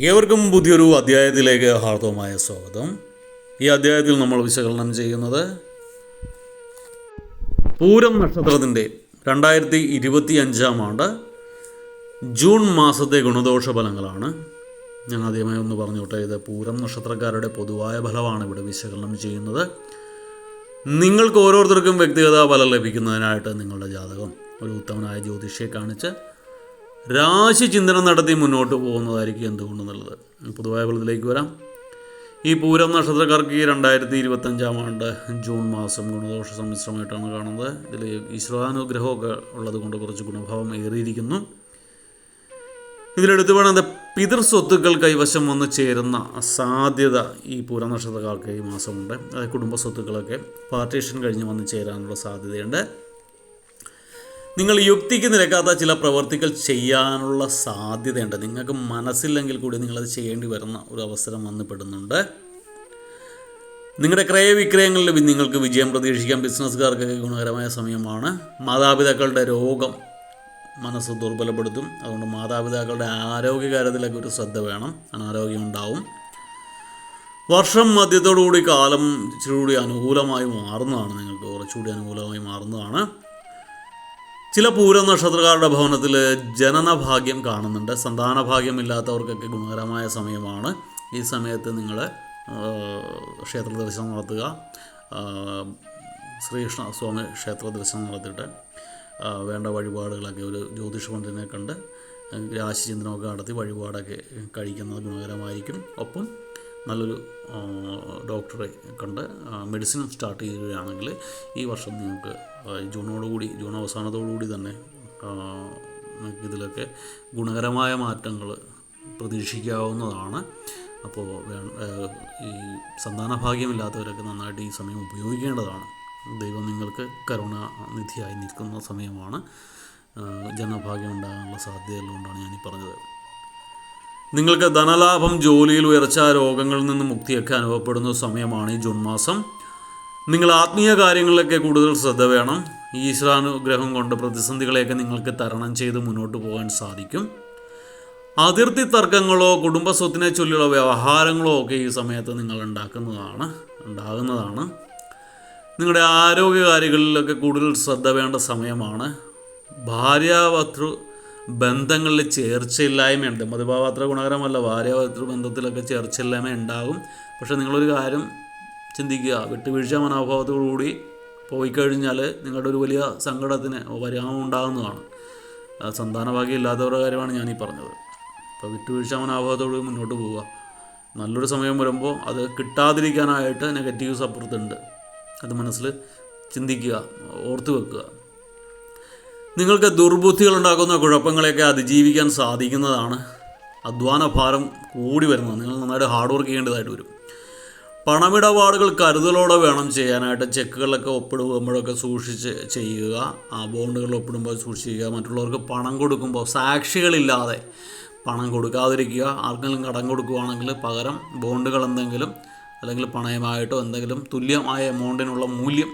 ഏവർക്കും പുതിയൊരു അധ്യായത്തിലേക്ക് ഹാർദവമായ സ്വാഗതം. ഈ അധ്യായത്തിൽ നമ്മൾ വിശകലനം ചെയ്യുന്നത് പൂരം നക്ഷത്രത്തിന്റെ രണ്ടായിരത്തി ഇരുപത്തി അഞ്ചാം ആണ്ട് ജൂൺ മാസത്തെ ഗുണദോഷ ഫലങ്ങളാണ്. ഞാൻ ആദ്യമായി ഒന്ന് പറഞ്ഞോട്ടെ ഇത് പൂരം നക്ഷത്രക്കാരുടെ പൊതുവായ ഫലമാണ് ഇവിടെ വിശകലനം ചെയ്യുന്നത്. നിങ്ങൾക്ക് ഓരോരുത്തർക്കും വ്യക്തിഗത ഫലം ലഭിക്കുന്നതിനായിട്ട് നിങ്ങളുടെ ജാതകം ഒരു ഉത്തമനായ ജ്യോതിഷിയെ കാണിച്ച് രാശി ചിന്തനം നടത്തി മുന്നോട്ട് പോകുന്നതായിരിക്കും എന്തുകൊണ്ടെന്നുള്ളത്. പൊതുവായ ഫലത്തിലേക്ക് വരാം. ഈ പൂരം നക്ഷത്രക്കാർക്ക് ഈ രണ്ടായിരത്തി ഇരുപത്തഞ്ചാം ആണ്ട് ജൂൺ മാസം ഗുണദോഷ സമ്മിശ്രമായിട്ടാണ് കാണുന്നത്. ഇതിൽ ഈശ്വരാനുഗ്രഹമൊക്കെ ഉള്ളത് കൊണ്ട് കുറച്ച് ഗുണഭാവം ഏറിയിരിക്കുന്നു. ഇതിലെടുത്ത് വേണം പിതൃ സ്വത്തുക്കൾ കൈവശം വന്ന് ചേരുന്ന സാധ്യത ഈ പൂരം നക്ഷത്രക്കാർക്ക് ഈ മാസമുണ്ട്. കുടുംബ സ്വത്തുക്കളൊക്കെ പാർട്ടീഷൻ കഴിഞ്ഞ് വന്ന് ചേരാനുള്ള സാധ്യതയുണ്ട്. നിങ്ങൾ യുക്തിക്ക് നിരക്കാത്ത ചില പ്രവർത്തികൾ ചെയ്യാനുള്ള സാധ്യതയുണ്ട്. നിങ്ങൾക്ക് മനസ്സില്ലെങ്കിൽ കൂടി നിങ്ങളത് ചെയ്യേണ്ടി വരുന്ന ഒരു അവസരം വന്നുപെടുന്നുണ്ട്. നിങ്ങളുടെ ക്രയവിക്രയങ്ങളിൽ നിങ്ങൾക്ക് വിജയം പ്രതീക്ഷിക്കാം. ബിസിനസ്സുകാർക്കൊക്കെ ഗുണകരമായ സമയമാണ്. മാതാപിതാക്കളുടെ രോഗം മനസ്സ് ദുർബലപ്പെടുത്തും. അതുകൊണ്ട് മാതാപിതാക്കളുടെ ആരോഗ്യകാര്യത്തിലൊക്കെ ഒരു ശ്രദ്ധ വേണം. അനാരോഗ്യം ഉണ്ടാവും. വർഷം മധ്യത്തോടുകൂടി കാലം ഇച്ചിരി കൂടി അനുകൂലമായി മാറുന്നതാണ്. നിങ്ങൾക്ക് കുറച്ചുകൂടി അനുകൂലമായി മാറുന്നതാണ്. ചില പൂര നക്ഷത്രക്കാരുടെ ഭവനത്തിൽ ജനന ഭാഗ്യം കാണുന്നുണ്ട്. സന്താന ഭാഗ്യമില്ലാത്തവർക്കൊക്കെ ഗുണകരമായ സമയമാണ്. ഈ സമയത്ത് നിങ്ങൾ ക്ഷേത്ര ദർശനം നടത്തുക. ശ്രീകൃഷ്ണ സ്വാമി ക്ഷേത്ര ദർശനം നടത്തിയിട്ട് വേണ്ട വഴിപാടുകളൊക്കെ ഒരു ജ്യോതിഷ പണ്ഡിതനെ കണ്ട് രാശിചിന്തനമൊക്കെ നടത്തി വഴിപാടൊക്കെ കഴിക്കുന്നത് ഗുണകരമായിരിക്കും. ഒപ്പം നല്ലൊരു ഡോക്ടറെ കണ്ട് മെഡിസിൻ സ്റ്റാർട്ട് ചെയ്യുകയാണെങ്കിൽ ഈ വർഷം നിങ്ങൾക്ക് ജൂണോടുകൂടി ജൂൺ അവസാനത്തോടുകൂടി തന്നെ ഇതിലൊക്കെ ഗുണകരമായ മാറ്റങ്ങൾ പ്രതീക്ഷിക്കാവുന്നതാണ്. അപ്പോൾ ഈ സന്താന ഭാഗ്യമില്ലാത്തവരൊക്കെ നന്നായിട്ട് ഈ സമയം ഉപയോഗിക്കേണ്ടതാണ്. ദൈവം നിങ്ങൾക്ക് കരുണ നിധിയായി നിൽക്കുന്ന സമയമാണ് ജനഭാഗ്യം ഉണ്ടാകാനുള്ള സാധ്യതയുള്ളതുകൊണ്ടാണ് ഞാനീ പറഞ്ഞത്. നിങ്ങൾക്ക് ധനലാഭം ജോലിയിൽ ഉയർച്ച രോഗങ്ങളിൽ നിന്ന് മുക്തിയൊക്കെ അനുഭവപ്പെടുന്ന സമയമാണ് ഈ ജൂൺ മാസം. നിങ്ങൾ ആത്മീയ കാര്യങ്ങളിലൊക്കെ കൂടുതൽ ശ്രദ്ധ വേണം. ഈശ്വരാനുഗ്രഹം കൊണ്ട് പ്രതിസന്ധികളെയൊക്കെ നിങ്ങൾക്ക് തരണം ചെയ്ത് മുന്നോട്ട് പോകാൻ സാധിക്കും. അതിർത്തി തർക്കങ്ങളോ കുടുംബസ്വത്തിനെ ചൊല്ലിയുള്ള വ്യവഹാരങ്ങളോ ഒക്കെ ഈ സമയത്ത് നിങ്ങൾ ഉണ്ടാക്കുന്നതാണ് ഉണ്ടാകുന്നതാണ്. നിങ്ങളുടെ ആരോഗ്യകാര്യങ്ങളിലൊക്കെ കൂടുതൽ ശ്രദ്ധ വേണ്ട സമയമാണ്. ഭാര്യാഭർത്തൃ ബന്ധങ്ങളിൽ ചേർച്ചയില്ലായ്മയുണ്ട്. മധുഭാവാത്ര ഗുണകരമല്ല ഭാര്യാഭർത്തൃ ബന്ധത്തിലൊക്കെ ചേർച്ചയില്ലായ്മ ഉണ്ടാകും. പക്ഷേ നിങ്ങളൊരു കാര്യം ചിന്തിക്കുക. വിട്ടുവീഴ്ച മനോഭാവത്തോടുകൂടി പോയി കഴിഞ്ഞാൽ നിങ്ങളുടെ ഒരു വലിയ സങ്കടത്തിന് പരിഹാരം ഉണ്ടാകുന്നതാണ്. സന്താനഭാഗ്യം ഇല്ലാത്തവരുടെ കാര്യമാണ് ഞാനീ പറഞ്ഞത്. അപ്പോൾ വിട്ടുവീഴ്ച മനോഭാവത്തോട് മുന്നോട്ട് പോവുക. നല്ലൊരു സമയം വരുമ്പോൾ അത് കിട്ടാതിരിക്കാനായിട്ട് നെഗറ്റീവ് സപ്പുറത്തുണ്ട് അത് മനസ്സിൽ ചിന്തിക്കുക ഓർത്ത് വെക്കുക. നിങ്ങൾക്ക് ദുർബുദ്ധികൾ ഉണ്ടാക്കുന്ന കുഴപ്പങ്ങളെയൊക്കെ അതിജീവിക്കാൻ സാധിക്കുന്നതാണ്. അധ്വാന ഭാരം കൂടി വരുന്നത്. നിങ്ങൾ നന്നായിട്ട് ഹാർഡ് വർക്ക് ചെയ്യേണ്ടതായിട്ട് വരും. പണമിടപാടുകൾ കരുതലോടെ വേണം ചെയ്യാനായിട്ട്. ചെക്കുകളൊക്കെ ഒപ്പിടുമ്പോഴൊക്കെ സൂക്ഷിച്ച് ചെയ്യുക. ആ ബോണ്ടുകൾ ഒപ്പിടുമ്പോൾ സൂക്ഷിക്കുക മറ്റുള്ളവർക്ക് പണം കൊടുക്കുമ്പോൾ സാക്ഷികളില്ലാതെ പണം കൊടുക്കാതിരിക്കുക. ആർക്കെങ്കിലും കടം കൊടുക്കുകയാണെങ്കിൽ പകരം ബോണ്ടുകൾ എന്തെങ്കിലും അല്ലെങ്കിൽ പണയമായിട്ടോ എന്തെങ്കിലും തുല്യമായ എമൗണ്ടിനുള്ള മൂല്യം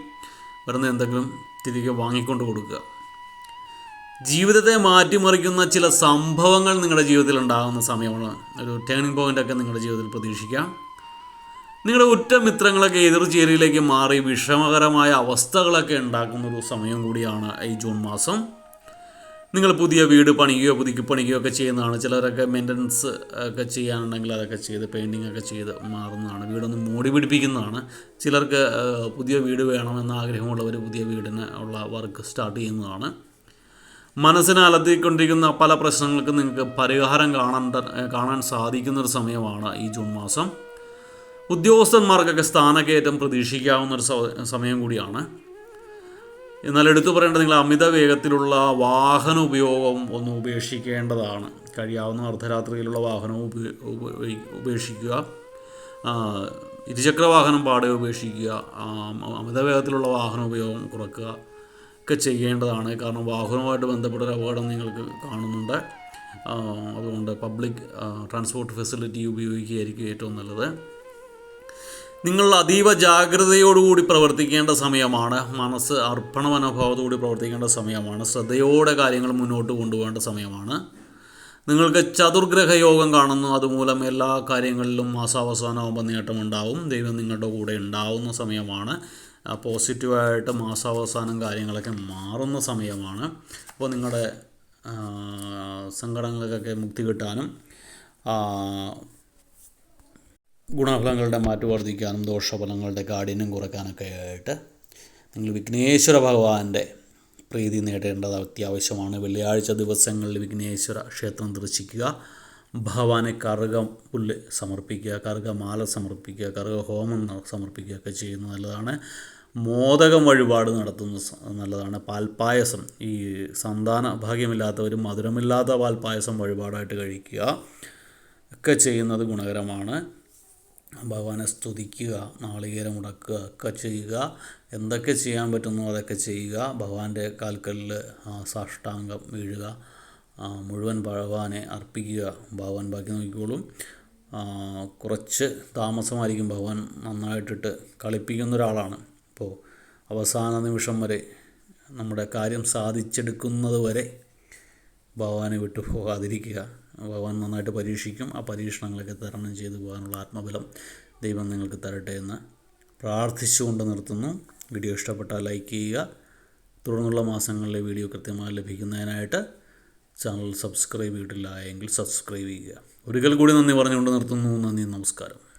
വരുന്ന എന്തെങ്കിലും തിരികെ വാങ്ങിക്കൊണ്ട് കൊടുക്കുക. ജീവിതത്തെ മാറ്റിമറിക്കുന്ന ചില സംഭവങ്ങൾ നിങ്ങളുടെ ജീവിതത്തിൽ ഉണ്ടാകുന്ന സമയമാണ്. ഒരു ടേണിംഗ് പോയിന്റൊക്കെ നിങ്ങളുടെ ജീവിതത്തിൽ പ്രതീക്ഷിക്കാം. നിങ്ങളുടെ ഉറ്റ മിത്രങ്ങളൊക്കെ എതിർ ചേരിയിലേക്ക് മാറി വിഷമകരമായ അവസ്ഥകളൊക്കെ ഉണ്ടാക്കുന്ന ഒരു സമയം കൂടിയാണ് ഈ ജൂൺ മാസം. നിങ്ങൾ പുതിയ വീട് പണിയുകയോ പുതുക്കി പണിയുകയോ ഒക്കെ ചെയ്യുന്നതാണ്. ചിലരൊക്കെ മെയിന്റനൻസ് ഒക്കെ ചെയ്യാനുണ്ടെങ്കിൽ അതൊക്കെ ചെയ്ത് പെയിന്റിംഗ് ഒക്കെ ചെയ്ത് മാറുന്നതാണ്. വീടൊന്ന് മോടി പിടിപ്പിക്കുന്നതാണ്. ചിലർക്ക് പുതിയ വീട് വേണമെന്ന ആഗ്രഹമുള്ളവർ പുതിയ വീടിന് ഉള്ള വർക്ക് സ്റ്റാർട്ട് ചെയ്യുന്നതാണ്. മനസ്സിനെ അലത്തിക്കൊണ്ടിരിക്കുന്ന പല പ്രശ്നങ്ങൾക്കും നിങ്ങൾക്ക് പരിഹാരം കാണാൻ കാണാൻ സാധിക്കുന്ന ഒരു സമയമാണ് ഈ ജൂൺ മാസം. ഉദ്യോഗസ്ഥന്മാർക്കൊക്കെ സ്ഥാനക്കയറ്റം പ്രതീക്ഷിക്കാവുന്ന ഒരു സമയം കൂടിയാണ്. എന്നാൽ എടുത്തു പറയേണ്ടത് നിങ്ങൾ അമിത വേഗത്തിലുള്ള വാഹന ഉപയോഗം ഒന്ന് ഉപേക്ഷിക്കേണ്ടതാണ്. കഴിയാവുന്ന അർദ്ധരാത്രിയിലുള്ള വാഹനം ഉപ- ഉപ- ഉപേക്ഷിക്കുക. ഇരുചക്ര വാഹനം പാടെ ഉപേക്ഷിക്കുക. അമിത വേഗത്തിലുള്ള വാഹന ഉപയോഗം കുറക്കുക. ഒക്കെ ചെയ്യേണ്ടതാണ്. കാരണം വാഹനവുമായിട്ട് ബന്ധപ്പെട്ട അപകടം നിങ്ങൾക്ക് കാണുന്നുണ്ട്. അതുകൊണ്ട് പബ്ലിക് ട്രാൻസ്പോർട്ട് ഫെസിലിറ്റി ഉപയോഗിക്കുകയായിരിക്കും ഏറ്റവും നല്ലത്. നിങ്ങൾ അതീവ ജാഗ്രതയോടുകൂടി പ്രവർത്തിക്കേണ്ട സമയമാണ്. മനസ്സ് അർപ്പണ മനോഭാവത്തോടുകൂടി പ്രവർത്തിക്കേണ്ട സമയമാണ്. ശ്രദ്ധയോടെ കാര്യങ്ങൾ മുന്നോട്ട് കൊണ്ടുപോകേണ്ട സമയമാണ്. നിങ്ങൾക്ക് ചതുർഗ്രഹ യോഗം കാണുന്നു. അതുമൂലം എല്ലാ കാര്യങ്ങളിലും മാസാവസാനമാകുമ്പോൾ നേട്ടമുണ്ടാവും. ദൈവം നിങ്ങളുടെ കൂടെ ഉണ്ടാവുന്ന സമയമാണ്. പോസിറ്റീവായിട്ട് മാസാവസാനം കാര്യങ്ങളൊക്കെ മാറുന്ന സമയമാണ്. അപ്പോൾ നിങ്ങളുടെ സങ്കടങ്ങൾക്കൊക്കെ മുക്തി കിട്ടാനും ഗുണഫലങ്ങളുടെ മാറ്റം വർദ്ധിക്കാനും ദോഷഫലങ്ങളുടെ കാഠിന്യം കുറയ്ക്കാനൊക്കെ ആയിട്ട് നിങ്ങൾ വിഘ്നേശ്വര ഭഗവാന്റെ പ്രീതി നേടേണ്ടത് അത്യാവശ്യമാണ്. വെള്ളിയാഴ്ച ദിവസങ്ങളിൽ വിഘ്നേശ്വര ക്ഷേത്രം ദർശിക്കുക. ഭഗവാനെ കറുക പുല്ല് സമർപ്പിക്കുക കറുക മാല സമർപ്പിക്കുക കറുക ഹോമം സമർപ്പിക്കുക സമർപ്പിക്കുകയൊക്കെ ചെയ്യുന്നത് നല്ലതാണ്. മോദകം വഴിപാട് നടത്തുന്ന നല്ലതാണ്. പാൽപ്പായസം ഈ സന്താന ഭാഗ്യമില്ലാത്തവരും മധുരമില്ലാത്ത പാൽപ്പായസം വഴിപാടായിട്ട് കഴിക്കുക. ഒക്കെ ചെയ്യുന്നത് ഗുണകരമാണ്. ഭഗവാനെ സ്തുതിക്കുക നാളികേരം മുടക്കുക ഒക്കെ ചെയ്യുക. എന്തൊക്കെ ചെയ്യാൻ പറ്റുന്നോ അതൊക്കെ ചെയ്യുക. ഭഗവാന്റെ കാൽക്കലിൽ സാഷ്ടാംഗം വീഴുക. മുഴുവൻ ഭഗവാനെ അർപ്പിക്കുക. ഭഗവാൻ ബാക്കി നോക്കിക്കോളും. കുറച്ച് താമസമായിരിക്കും ഭഗവാൻ നന്നായിട്ടിട്ട് കളിപ്പിക്കുന്ന ഒരാളാണ്. അപ്പോൾ അവസാന നിമിഷം വരെ നമ്മുടെ കാര്യം സാധിച്ചെടുക്കുന്നത് വരെ ഭഗവാനെ വിട്ടു പോകാതിരിക്കുക. ഭഗവാൻ നന്നായിട്ട് പരീക്ഷിക്കും. ആ പരീക്ഷണങ്ങളൊക്കെ തരണം ചെയ്തു പോകാനുള്ള ആത്മബലം ദൈവം നിങ്ങൾക്ക് തരട്ടെ എന്ന് പ്രാർത്ഥിച്ചുകൊണ്ട് നിർത്തുന്നു. വീഡിയോ ഇഷ്ടപ്പെട്ടാൽ ലൈക്ക് ചെയ്യുക. തുടർന്നുള്ള മാസങ്ങളിലെ വീഡിയോ കൃത്യമായി ലഭിക്കുന്നതിനായിട്ട് ചാനൽ സബ്സ്ക്രൈബ് ചെയ്തിട്ടില്ല എങ്കിൽ സബ്സ്ക്രൈബ് ചെയ്യുക. ഒരിക്കൽ കൂടി നന്ദി പറഞ്ഞുകൊണ്ട് നിർത്തുന്നു. നന്ദി നമസ്കാരം.